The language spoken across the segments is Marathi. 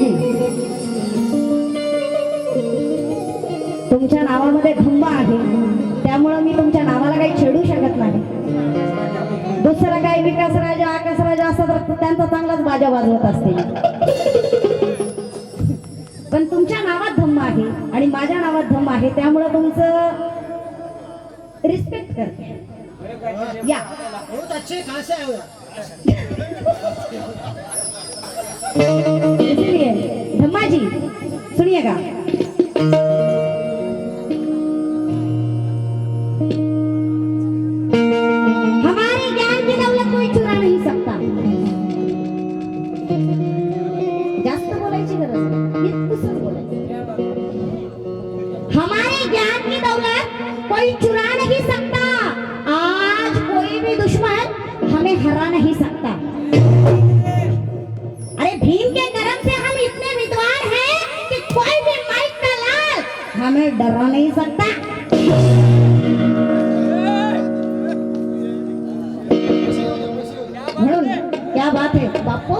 पाहिजे तुमच्या नावामध्ये थुंबा आहे. त्यामुळं मी तुमच्या नावाला काही छेडू शकत नाही. दुसरा काही विकास राजा आकाश राजा असतात त्यांचा चांगलाच बाजा वाजवत असते पण तुमच्या नावात धम्म आहे आणि माझ्या नावात धम्म आहे त्यामुळं तुमचं रिस्पेक्ट करते. या. सुनिएगा हमारे ज्ञान की दौलत कोई नहीं सकता। हमारे ज्ञान की दौलत कोई नहीं सकता। आज कोई भी दुश्मन हमें हरा नहीं सकता। हमें डरा नहीं सकता म्हणून क्या बात है बापू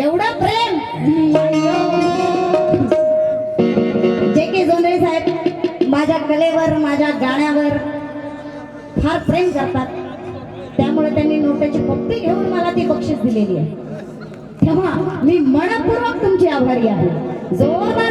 एवढं प्रेम. जे के जोंधळे साहेब माझ्या कलेवर माझ्या गाण्यावर फार प्रेम करतात. त्यामुळे त्यांनी नोटाची पप्पी घेऊन मला ती बक्षीस दिलेली आहे. तेव्हा मी मनपूर्वक तुमची आभारी आहे. जोरदार